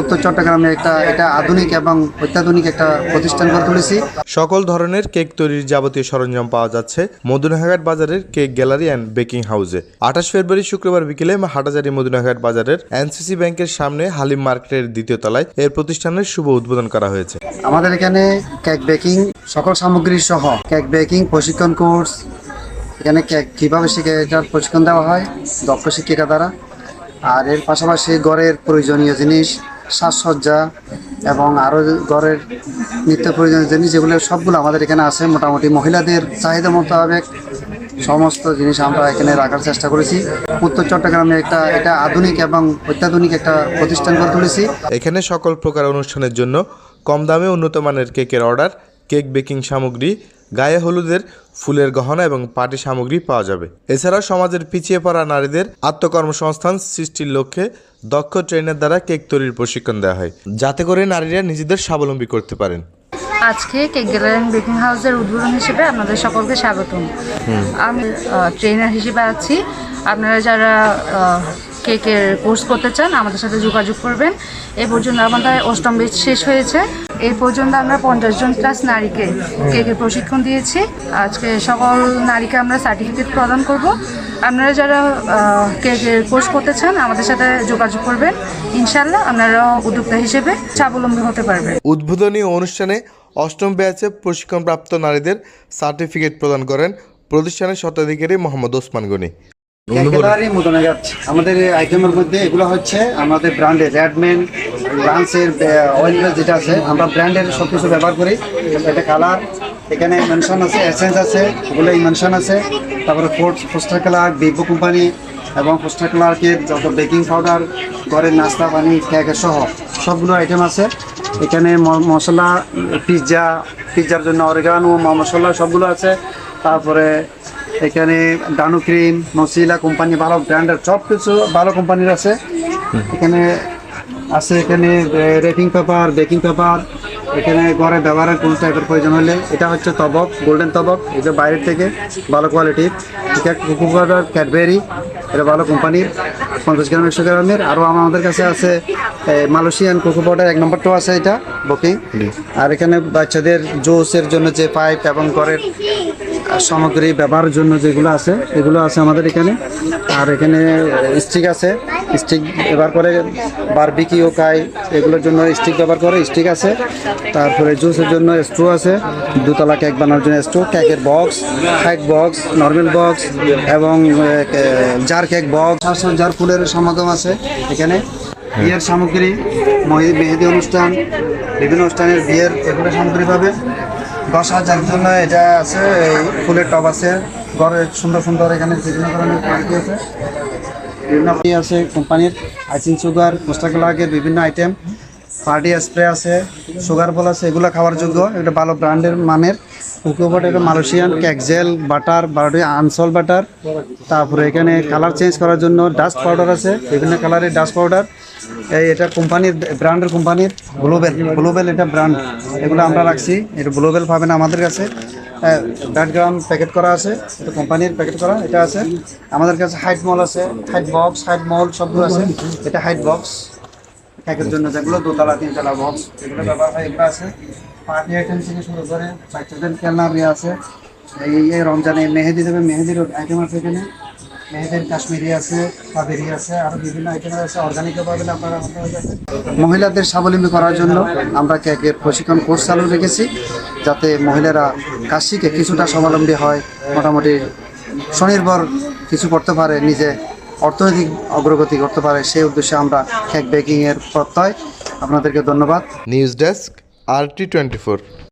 উত্তর চট্টগ্রামে একটা এটা আধুনিক এবং অত্যাধুনিক একটা প্রতিষ্ঠান করে তুলেছি। সকল ধরনের কেক তৈরির যাবতীয় সরঞ্জাম পাওয়া যাচ্ছে মদুনাঘাট বাজারের কেক গ্যালারি অ্যান্ড বেকিং হাউসে। আঠাশ ফেব্রুয়ারি শুক্রবার বিকেলে হাটাজারি মদুনাঘাট বাজারের এনসিসি ব্যাংকের সামনে হালিম মার্কেটের দ্বিতীয় তলায় এর প্রতিষ্ঠানের শুভ উদ্বোধন করা হয়েছে। আমাদের এখানে কেক বেকিং সকল সামগ্রী সহ কেক বেকিং প্রশিক্ষণ কোর্স এখানে কেক কীভাবে শিখে এটার প্রশিক্ষণ দেওয়া হয় দক্ষ শিক্ষিকা দ্বারা আর এর পাশাপাশি গড়ের প্রয়োজনীয় জিনিস সাজসজ্জা এবং আরও ঘরের নিত্য প্রয়োজনীয় জিনিস যেগুলো সবগুলো আমাদের এখানে আছে। মোটামুটি মহিলাদের চাহিদা মোতাবেক সমস্ত জিনিস আমরা এখানে রাখার চেষ্টা করেছি। উত্তর চট্টগ্রামে একটা, এটা আধুনিক এবং অত্যাধুনিক একটা প্রতিষ্ঠান করে তুলেছি। এখানে সকল প্রকার অনুষ্ঠানের জন্য কম দামে উন্নত মানের কেকের অর্ডার, কেক বেকিং সামগ্রী গায়ে হলুদের ফুলের গহনা এবং পার্টি সামগ্রী পাওয়া যাবে। এছাড়াও সমাজের পিছিয়ে পড়া নারীদের আত্মকর্মসংস্থান সৃষ্টির লক্ষ্যে দক্ষ ট্রেনের দ্বারা কেক তৈরির প্রশিক্ষণ দেওয়া হয় যাতে করে নারীরা নিজেদের স্বাবলম্বী করতে পারেন। আজকে কেক গ্যালারি অ্যান্ড বেকিং হাউসের উদ্বোধন হিসেবে আপনাদের সকলকে স্বাগতম। আমি ট্রেনার হিসেবে আছি। আপনারা যারা কেকের কোর্স করতে চান, আমাদের সাথে যোগাযোগ করবেন। এই পর্যন্ত আমাদের অষ্টম বেচ শেষ হয়েছে। এই পর্যন্ত আমরা পঞ্চাশ জন প্লাস নারীকে কেকের প্রশিক্ষণ দিয়েছি। আজকে সকল নারীকে আমরা সার্টিফিকেট প্রদান করব। আপনারা যারা কেকের কোর্স করতে চান, আমাদের সাথে যোগাযোগ করবেন। ইনশাল্লাহ আপনারা উদ্যোক্তা হিসেবে স্বাবলম্বী হতে পারবেন। উদ্বোধনী অনুষ্ঠানে অষ্টম ব্যাচে প্রশিক্ষণপ্রাপ্ত নারীদের সার্টিফিকেট প্রদান করেন প্রতিষ্ঠানের স্বত্বাধিকারী মোহাম্মদ ওসমান গনি। একেবারেই মদনাঘাট আমাদের আইটেমের মধ্যে এগুলো হচ্ছে আমাদের ব্র্যান্ডের রেডম্যান ফ্রান্সের অয়েল যেটা আছে, আমরা ব্র্যান্ডের সব কিছু ব্যবহার করি। এটা কালার এখানে মেনশন আছে এসেন্স আছে ওগুলো মেনশন আছে। তারপরে ফোর্ট ফোস্টার কালার বিভো কোম্পানি এবং ফোস্টার কালারকে যত বেকিং পাউডার ঘরের নাস্তা, পানি কেকের সহ সবগুলো আইটেম আছে। এখানে মশলা পিৎজা পিৎজার জন্য অরেগানো মশলা সবগুলো আছে। তারপরে এখানে ডানু ক্রিম মসিলা কোম্পানি ভালো ব্র্যান্ডের সব কিছু ভালো কোম্পানির আছে। এখানে আছে এখানে রেটিং পেপার বেকিং পেপার এখানে ঘরে ব্যবহারের কোন টাইপের প্রয়োজন হলে। এটা হচ্ছে তবক গোল্ডেন তবক এটা বাইরের থেকে ভালো কোয়ালিটির এটা কুকু পাউডার ক্যাডবেরি এটা ভালো কোম্পানির পঞ্চাশ গ্রাম একশো গ্রামের। আরও আমাদের কাছে আছে মালয়েশিয়ান কোকো পাউডার এক নম্বরটাও আছে এটা বুকিং আর এখানে বাচ্চাদের জুসের জন্য যে পাইপ এবং ঘরের সামগ্রী ব্যবহারের জন্য যেগুলো আছে, এগুলো আছে আমাদের এখানে। আর এখানে স্টিক আছে। স্টিক ব্যবহার করে বারবিকিও খাই এগুলোর জন্য স্টিক ব্যবহার করে, স্টিক আছে। তারপরে জুসের জন্য স্ট্রো আছে। দুতলা কেক বানানোর জন্য স্ট্রো কেকের box height box normal box এবং জার কেক বক্স জার ফুলের সমাগম আছে এখানে। বিয়ের সামগ্রী, মহি- মেহেদি অনুষ্ঠান, বিভিন্ন অনুষ্ঠানের বিয়ের এগুলো সামগ্রী পাবে। দশ হাজার জন্য এটা আছে, এই ফুলের টব আছে। ঘরে সুন্দর সুন্দর এখানে বিভিন্ন ধরনের কোয়ালিটি আছে বিভিন্ন আছে কোম্পানির, আইসিং সুগার মোস্টাকলাগের বিভিন্ন আইটেম। পার্টি স্প্রে আছে, সুগার বল আছে, এগুলো খাওয়ার যোগ্য। এটা ভালো ব্র্যান্ডের মানের। কুকুবট এটা মালয়েশিয়ান ক্যাকজেল বাটার, বারোটি আনসল বাটার। তারপরে এখানে কালার চেঞ্জ করার জন্য ডাস্ট পাউডার আছে, বিভিন্ন কালারের ডাস্ট পাউডার। এই এটা কোম্পানির, ব্র্যান্ডের কোম্পানির গ্লোবেল গ্লোবেল এটা ব্র্যান্ড। এগুলো আমরা রাখছি, এটা গ্লোবেল পাবেন আমাদের কাছে। ব্যাট গ্রাম প্যাকেট করা আছে, এটা কোম্পানির প্যাকেট করা, এটা আছে। আমাদের কাছে হাইট মল আছে হাইট বক্স হাইট মল সবগুলো আছে। এটা হাইট বক্স কেকের জন্য যেগুলো দোতলা, তিনতলা বক্স এগুলো ব্যবহার হয়, এগুলো আছে। পার্টি আইটেম থেকে শুরু করে বাচ্চাদের খেলনা আছে। এই রমজানে মেহেদি দেবে, মেহেদির আইটেম আছে এখানে। কাশ্মীরি আছে, কাবেরি আছে বিভিন্ন আইটেম আছে মহিলাদের স্বাবলম্বী করার জন্য আমরা কেকের প্রশিক্ষণ কোর্স চালু রেখেছি, যাতে মহিলারা কাজ শিখে কিছুটা স্বাবলম্বী হয়, মোটামুটি স্বনির্ভর কিছু করতে পারে, নিজে অর্থনৈতিক অগ্রগতি করতে পারে, সেই উদ্দেশ্যে আমরা কেক বেকিংয়ের প্রত্যয়। আপনাদেরকে ধন্যবাদ। News desk R T twenty four